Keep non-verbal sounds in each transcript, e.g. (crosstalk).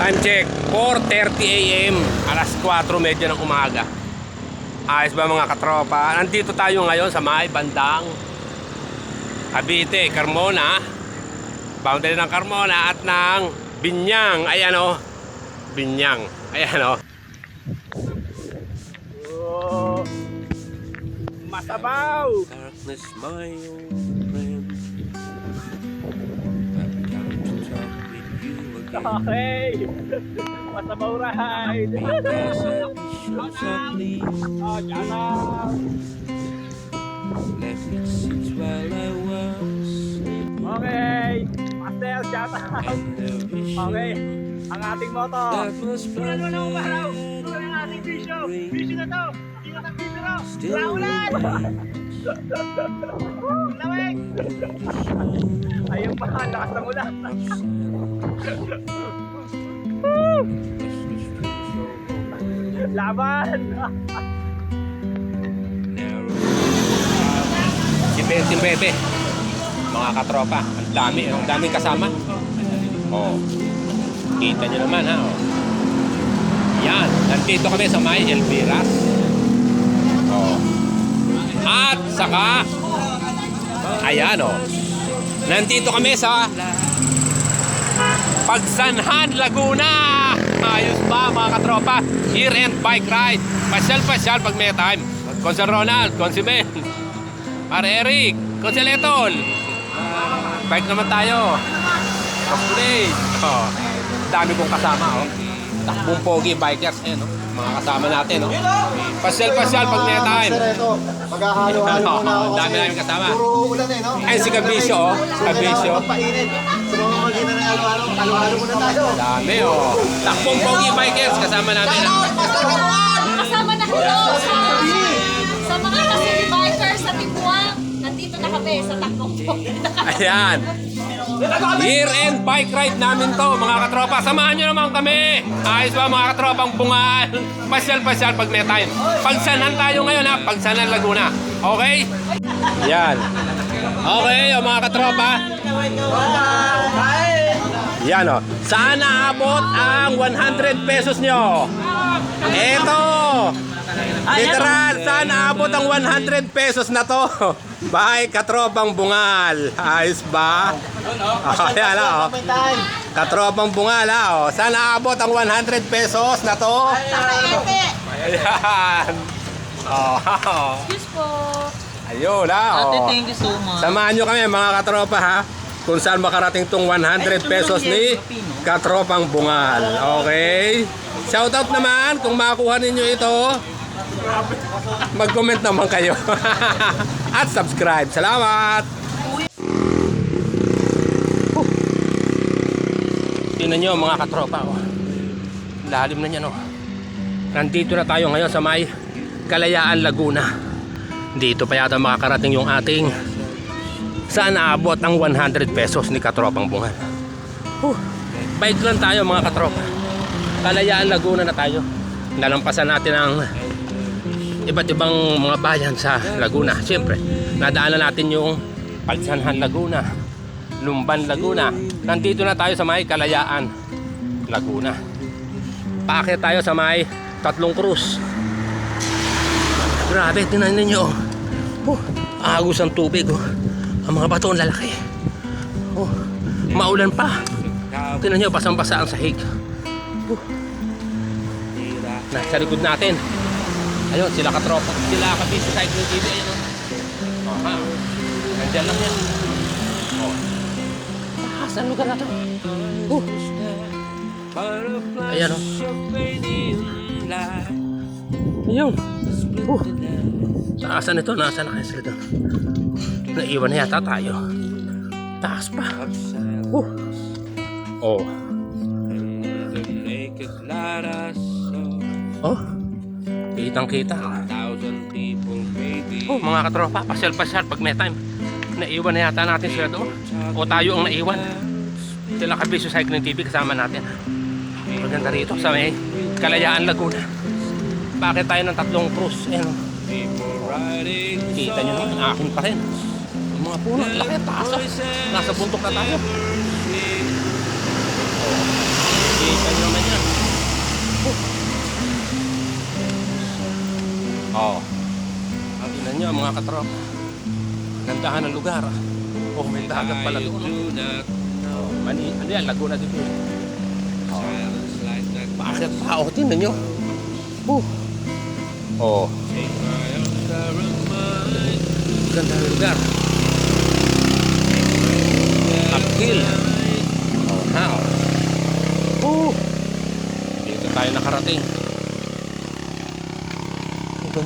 Time check, 4.30 a.m. Alas 4.30 ng umaga. Ayos ba mga katropa? Nandito tayo ngayon sa may bandang Cavite, Carmona. Boundary ng Carmona at ng Binyang. Ayan o. Binyang. Ayan o. Oh. Masabaw! Darkness, my old Okay! Masabaw ride! Oh, out! left its seats while I was. Okay! Pastel, vision Okay, ang ating moto. Tulan mo na umaraw. Tulan ang ating bisyo. Bisyo na to. Ingat ang bisyo na. Lamig! Ayun pa, lakas ng ulan. (laughs) Laban! Si Bebe. Mga katropa, ang dami, ang daming kasama. Oh. Kita nyo naman ha. Oh. Yan, nandito kami sa may Elviras. Oh. At saka Ayan oh. Nandito kami sa Pagsanhan, Laguna. Ayos ba mga katropa? Year-end bike ride. Pasyal-pasyal pag may time. Consul Ronald, Consul Ben. Pare Eric, Consul Eton. Bike naman tayo. Cosplay. Oh. Dami kong kasama oh. Takbong pogi bikers eh no. Mga kasama natin no. Pasyal-pasyal pag may time. Maghahalo-halo muna ako. Ang dami kasi namin kasama. Puro ulan eh, no? Ay, si Kabisyo, oh. So, Kabisyo. kailangan magpainit. Sa mga magitan ng halo-halo, halo-halo muna tayo. Dami oh. Takbong pogi bikers kasama namin. Kasama na hello Kami sa takbong po. Ayan. Year-end bike ride namin to, mga katropa. Samahan nyo naman kami. Ayos ba, mga katropang bungal? Pasyal-pasyal pag may time. Pagsanan tayo ngayon, ha? Pagsanan Laguna. Okay? Yan. Okay, o mga katropa. Yan, o. Saan naabot ang 100 pesos nyo? Eto! Literal, saan naabot ang 100 pesos na to? (laughs) Bye, katropang bungal. Ayos ba? Oh, yan oh. Katropang bungal ha. Oh. Saan naabot ang 100 pesos na to? Ayan. Oh. Excuse po. Ayun ha. Oh. thank you so much. Samahan nyo kami mga katropa ha. Kung saan makarating tong 100 pesos ni Katropang Bungal. Okay? Shoutout naman kung makuha ninyo ito. Mag-comment naman kayo. (laughs) At subscribe. Salamat! Huh. Tingnan nyo mga katropa. Oh. Lalim na niya no. Nandito na tayo ngayon sa may Kalayaan, Laguna. Dito pa yata makakarating yung ating saan naabot ang 100 pesos ni Katropang Bungal. Huh. Bike lang tayo mga katropa. Kalayaan Laguna na tayo. Nalampasan natin ang iba't ibang mga bayan sa Laguna. Siyempre, nadaanan natin yung Pagsanhan Laguna, Lumban Laguna. Nandito na tayo sa may Kalayaan Laguna. Paakit tayo sa may Tatlong Cruz. Grabe, tinan ninyo. Oh, agos ang tubig. Oh. Ang mga bato ang lalaki. Oh, maulan pa. Tinan nyo, basang-basa ang sahig. Oh. Nasa likod natin. Ayun, sila katropa. Sila kabisi sa Cycling TV. Ayun, oh. Ha. Nandiyan lang yan. Oh. Ah, saan lugar na to? Oh. Ayan, oh. Ayun. Oh. Taasan ito, nasa na kayo sila doon? Naiwan na yata tayo. Taas pa. Oh. Oh. Oh. Kitang kita. Oh, mga katropa, pasyal-pasyal pag may time. Naiwan na yata natin sila doon. O tayo ang naiwan. Sila Kabisyo Cycling TV kasama natin. Maganda rito sa may Kalayaan Laguna. Bakit tayo ng tatlong cruise? Ayan. oh. Kita nyo naman, akin pa rin. Yung mga puno, laki taas. ah. Nasa bundok na tayo. Oh. Kita nyo naman Oo. Oh. Ang ilan nyo, mga katropa. Gandahan ng lugar. Ah. Oh, may dagat pala doon. Oh, mani, ano yan, Laguna dito. Ah, oh. Bakit pa? Oh, tinan nyo. Buh. Oh. Ganda ng lugar.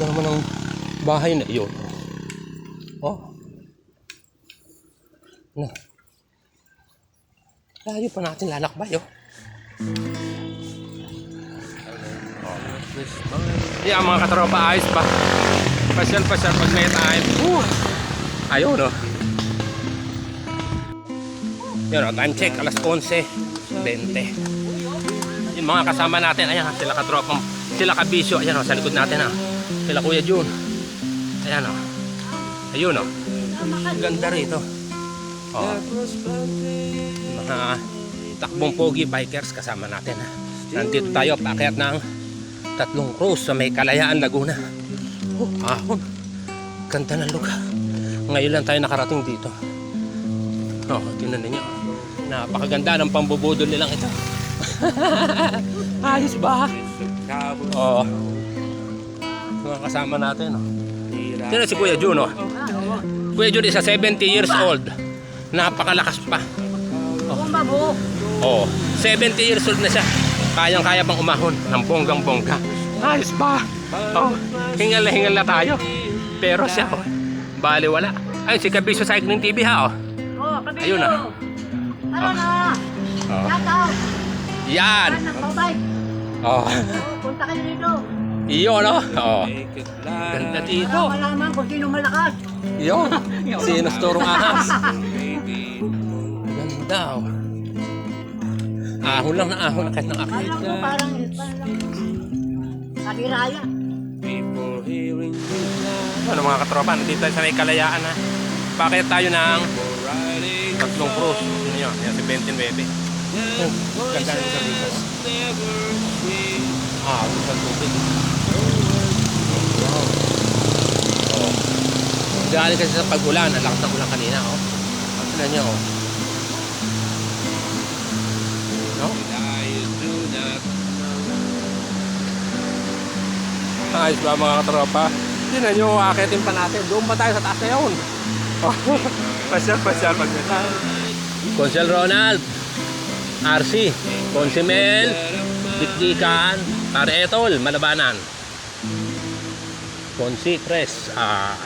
Ganda naman ng bahay na iyon. Oh. No. Layo pa natin lalakbay, oh. Yeah, mga katropa, ayos pa. Pasyal pasyal pag may time. Woo! Ayun, no? Yun, oh, time check, alas 11. 20. Yung mga kasama natin, ayan, sila katropang, sila kabisyo, ayan, oh, sa likod natin, ah. Sila Kuya Jun. Ayan, oh. Ayun, oh. Ganda rito. Planted. mga takbong pogi bikers kasama natin, ha. Nandito tayo, paakyat ng tatlong cruise sa may Kalayaan, Laguna. Oh, ahon. Ganda ng lugar. Ngayon lang tayo nakarating dito. Oh, tingnan ninyo. Napakaganda ng pambubudol nilang ito. (laughs) Ayos ba? Cowboy. Oo. Mga kasama natin, oh. Tira. Si Kuya Jun, oh. Kuya Jun is a 70 years old. Napakalakas pa. Bumbabu. Oh, 70 years old na siya. Kayang-kaya bang umahon ng bonggang-bongga. Ayos ba? Oh, hingal na hingal na tayo. Pero siya, oh, bali wala. Ayun, si Kabisyo Cycling TV ha, oh. Oh. Ayun na. Ano na? Oh. Shout out. Yan. Yan. Oh, Oh, punta kayo dito. iyon, oh. Oh, Make it light. ganda dito. Para malaman kung sino malakas. Iyon. Sinus turong ahas. Ganda, oh. Ahon lang na ahon na kahit ng ko parang, parang, you now. Ano mga katropa, nandito tayo sa may kalayaan ha. Bakit tayo ng tatlong cruise? Yun yun, yan si 29. Oh, lugar dito. Never see. Ah, ang tubig. Wow. Oh. Galing kasi sa pag-ulan, ang lakas ng ulan kanina, oh. Tignan niyo, oh. No? Ayos ba mga katropa? Tignan niyo, akitin pa natin. Doon pa tayo sa taas na yun. Oh. (laughs) pasyal, pasyal, pag Consel Ronald, RC, Consimel, Bitdikan, Pare Etol, Malabanan. Consi Tres, ah,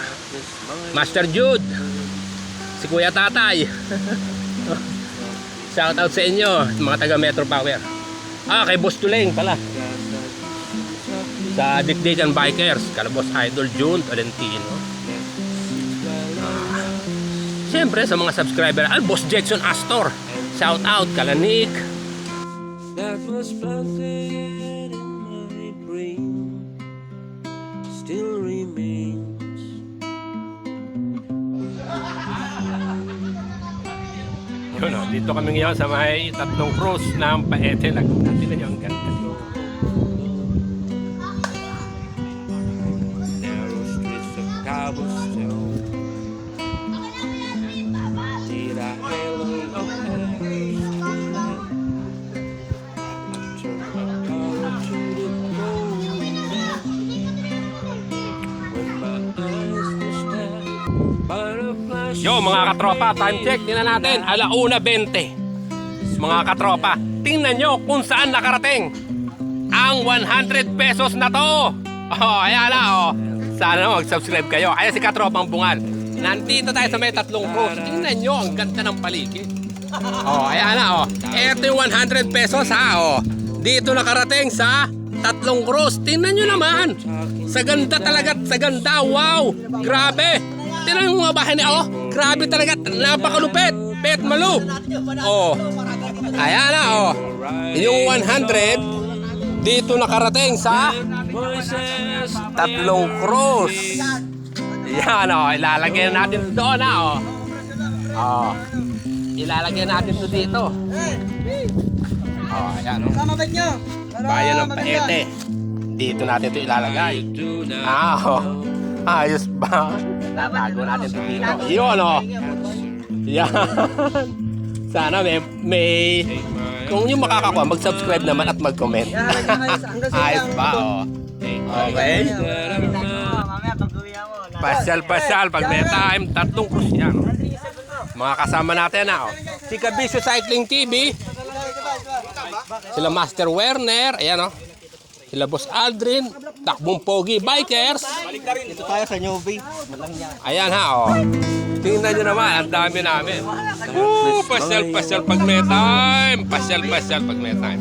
Master Jude, si Kuya Tatay. (laughs) Shout out sa inyo, mga taga Metro Power. Ah, kay Boss Tuleng pala. Sa Dikdikan Bikers, Kalabos Idol June Tolentino. Ah, Siyempre sa mga subscriber, ah, Boss Jackson Astor. Shout out, Kalanik. that was planted in my brain still remains. Yun, oh, dito kami ngayon sa may tatlong cruise ng Paete Laguna. Tingnan nyo ang ganda Yo mga katropa, time check, tingnan natin, alauna 20. Mga katropa, tingnan nyo kung saan nakarating ang 100 pesos na to. Oh, ayan na oh. Sana mag-subscribe kayo. Ayan si Katropang Bungal. Nandito tayo sa may tatlong cruise. Tingnan nyo, ang ganda ng paligid. Oh, ayan na oh. Ito yung 100 pesos ha oh. Dito nakarating sa tatlong cruise. Tingnan nyo naman. Sa ganda talaga, sa ganda. Wow! Grabe! Tingnan yung mga bahay niya oh. Grabe talaga. Napakalupit. Pet malu. Oh. Ayan na oh. Yung 100 dito nakarating sa tatlong cruise. Yan oh, ilalagay natin doon na oh. Oh. Ilalagay natin to dito. Oh, ayan oh. Bayan ng Paete. Dito natin to ilalagay. Ah, oh. Ayos ba? Tago natin ito dito. Yun o. Yan. (laughs) Sana may, may kung yung makakakuha, mag-subscribe naman at mag-comment. Ayos ba? Oh. Okay. Pasyal-pasyal pag may time, tatlong cruise yan. oh. Mga kasama natin na. Oh. Si Kabisyo Cycling TV. Sila Master Werner. Ayan oh. Sila Boss Aldrin. Takbong Pogi Bikers. Dito tayo sa Newbie. Ayan ha, oh. Tingnan nyo naman, ang dami namin. Woo, pasyal, pasyal pag may time. Pasyal, pasyal pag may time.